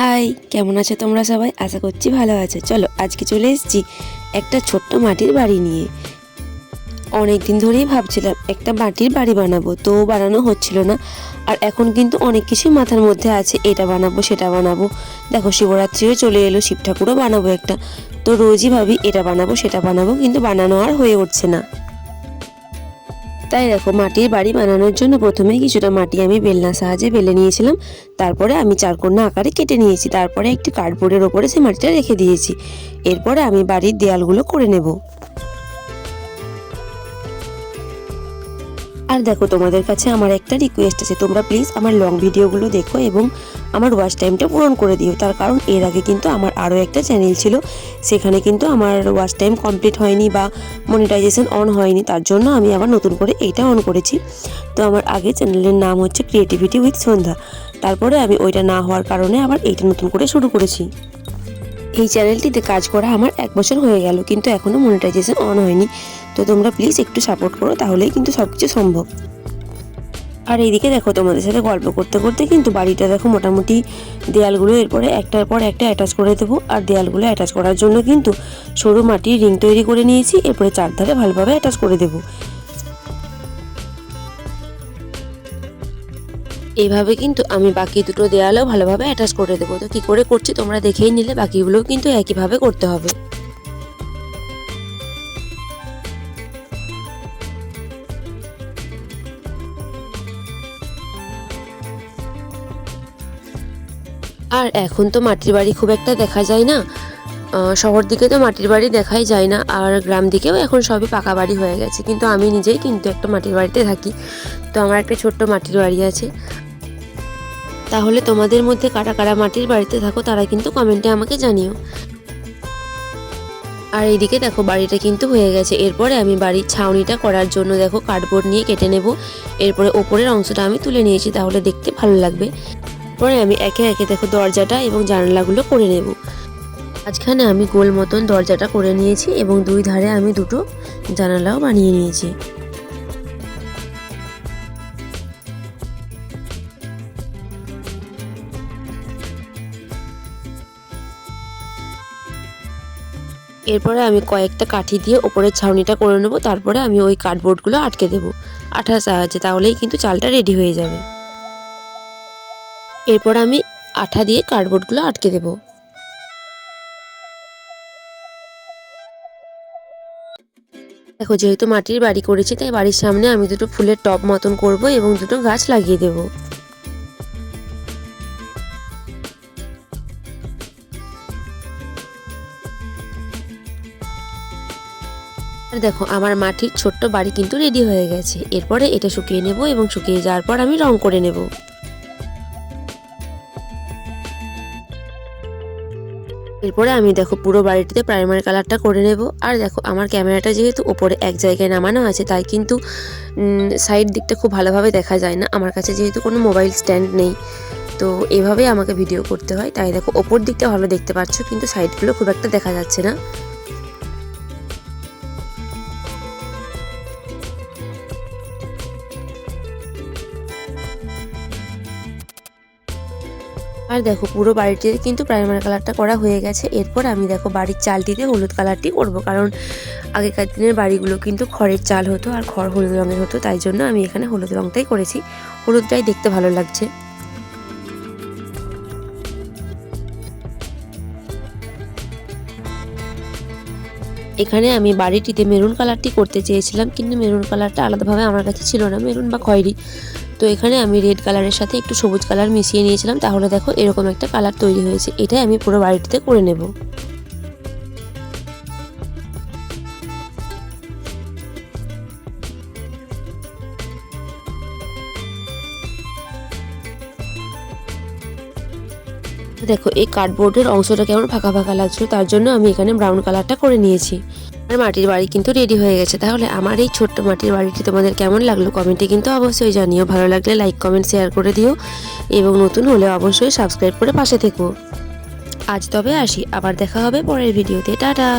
High, কেমন আছো তোমরা সবাই? আশা করছি ভালো আছো। চলো, আজকে চলে এসেছি একটা ছোট্ট মাটির বাড়ি নিয়ে। অনেক দিন ধরেই ভাবছিলাম একটা মাটির বাড়ি বানাবো, তো বানানো হচ্ছিল না। আর এখন কিন্তু অনেক কিছুই মাথার মধ্যে আছে, এটা বানাবো, সেটা বানাবো। দেখো, শিবরাত্রিও চলে এলো শিব ঠাকুরও বানাবো একটা। তো রোজই ভাবি, এটা বানাবো, সেটা বানাবো, কিন্তু বানানো আর হয়ে উঠছে না। তাই দেখো, মাটির বাড়ি বানানোর জন্য প্রথমে কিছুটা মাটি আমি বেলনার সাহায্যে বেলে নিয়েছিলাম। তারপরে আমি চারকোনা আকারে কেটে নিয়েছি। তারপরে একটি কার্ডবোর্ডের ওপরে সেই মাটিটা রেখে দিয়েছি। এরপরে আমি বাড়ির দেয়ালগুলো করে নেব। আর দেখো, তোমাদের কাছে আমার একটা রিকোয়েস্ট আছে। তোমরা প্লিজ আমার লং ভিডিওগুলো দেখো এবং আমার ওয়াচ টাইমটা পূরণ করে দিও। তার কারণ এর আগে কিন্তু আমার আরও একটা চ্যানেল ছিল। সেখানে কিন্তু আমার ওয়াচ টাইম কমপ্লিট হয়নি বা মনিটাইজেশন অন হয়নি। তার জন্য আমি আবার নতুন করে এইটা অন করেছি। তো আমার আগে চ্যানেলের নাম হচ্ছে ক্রিয়েটিভিটি উইথ সন্ধ্যা তারপরে আমি ওইটা না হওয়ার কারণে আবার এইটা নতুন করে শুরু করেছি। এই চ্যানেলটিতে কাজ করা আমার এক বছর হয়ে গেল, কিন্তু এখনও মনিটাইজেশন অন হয়নি। তো তোমরা প্লিজ একটু সাপোর্ট করো, তাহলেই কিন্তু সব কিছু সম্ভব। আর এইদিকে দেখো, তোমাদের সাথে গল্প করতে করতে কিন্তু বাড়িটা দেখো মোটামুটি দেয়ালগুলো এরপরে একটার পর একটা অ্যাটাচ করে দেবো। আর দেয়ালগুলো অ্যাটাচ করার জন্য কিন্তু সরু মাটির রিং তৈরি করে নিয়েছি, এরপরে চারধারে ভালোভাবে অ্যাটাচ করে দেবো। এইভাবে কিন্তু আমি বাকি দুটো দেয়ালেও ভালোভাবে অ্যাটাচ করে দেবো। তো কী করে করছি তোমরা দেখেই নিলে বাকিগুলোও কিন্তু একইভাবে করতে হবে। আর এখন তো মাটির বাড়ি খুব একটা দেখা যায় না। শহর দিকে তো মাটির বাড়ি দেখাই যায় না, আর গ্রাম দিকেও এখন সবই পাকা বাড়ি হয়ে গেছে। কিন্তু আমি নিজেই কিন্তু একটা মাটির বাড়িতে থাকি, তো আমার একটা ছোট্ট মাটির বাড়ি আছে। তাহলে তোমাদের মধ্যে কারা কারা মাটির বাড়িতে থাকো, তারা কিন্তু কমেন্টে আমাকে জানিও। আর এইদিকে দেখো, বাড়িটা কিন্তু হয়ে গেছে। এরপরে আমি বাড়ির ছাউনিটা করার জন্য দেখো কার্ডবোর্ড নিয়ে কেটে নেব। এরপরে ওপরের অংশটা আমি তুলে নিয়েছি, তাহলে দেখতে ভালো লাগবে। পরে আমি একে একে দেখো দরজাটা এবং জানালাগুলো করে নেব। মাঝখানে আমি গোল মতন দরজাটা করে নিয়েছি এবং দুই ধারে আমি দুটো জানালাও বানিয়ে নিয়েছি। এরপরে আমি কয়েকটা কাঠি দিয়ে ওপরের ছাউনিটা করে নেব, তারপরে আমি ওই কার্ডবোর্ডগুলো আটকে দেবো আঠার সাহায্যে, তাহলেই কিন্তু চালটা রেডি হয়ে যাবে। এরপর আমি আঠা দিয়ে কার্ডবোর্ডগুলো আটকে দেব। দেখো, যেহেতু মাটির বাড়ি করেছি, তাই বাড়ির সামনে আমি দুটো ফুলের টব মতন করব এবং দুটো গাছ লাগিয়ে দেব। আর দেখো, আমার মাটির ছোট্ট বাড়ি কিন্তু রেডি হয়ে গেছে। এরপরে এটা শুকিয়ে নেব এবং শুকিয়ে যাওয়ার পর আমি রং করে নেব। এরপরে আমি দেখো পুরো বাড়িটিতে প্রাইমারি কালারটা করে নেব। আর দেখো আমার ক্যামেরাটা যেহেতু ওপরে এক জায়গায় নামানো আছে, তাই কিন্তু সাইড দিকটা খুব ভালোভাবে দেখা যায় না। আমার কাছে যেহেতু কোনো মোবাইল স্ট্যান্ড নেই, তো এভাবেই আমাকে ভিডিও করতে হয়। তাই দেখো, ওপর দিকটা ভালো দেখতে পাচ্ছ, কিন্তু সাইডগুলো খুব একটা দেখা যাচ্ছে না। আর দেখো, পুরো বাড়িটিতে কিন্তু প্রাইমারি কালারটা করা হয়ে গেছে। এরপর আমি দেখো, বাড়ির চালটিতে হলুদ কালারটি করব। কারণ আগেকার দিনের বাড়িগুলো কিন্তু খড়ের চাল হতো আর খড় হলুদ রঙের হতো, তাই জন্য আমি এখানে হলুদ রঙটাই করেছি। হলুদটাই দেখতে ভালো লাগছে। এখানে আমি বাড়িটিতে মেরুন কালারটি করতে চেয়েছিলাম, কিন্তু মেরুন কালারটা আলাদাভাবে আমার কাছে ছিল না। মেরুন বা খয়েরি। তো এখানে আমি রেড কালারের সাথে একটু সবুজ কালার মিশিয়ে নিয়েছিলাম। তাহলে দেখো এরকম একটা কালার তৈরি হয়েছে। এটাই আমি পুরো বাড়িটিতে করে নেব। দেখো, এই কার্ডবোর্ডের অংশটা কেমন ফাঁকা ফাঁকা লাগছিল, তার জন্য আমি এখানে ব্রাউন কালারটা করে নিয়েছি। আর মাটির বাড়ি কিন্তু রেডি হয়ে গেছে। তাহলে আমার এই ছোট্ট মাটির বাড়িটি তোমাদের কেমন লাগল কমেন্টে কিন্তু অবশ্যই জানিও। ভালো লাগলে লাইক কমেন্ট শেয়ার করে দিও। এবং নতুন হলে অবশ্যই সাবস্ক্রাইব করে পাশে থেকো। আজ তবে আসি। আবার দেখা হবে পরের ভিডিওতে টাটা!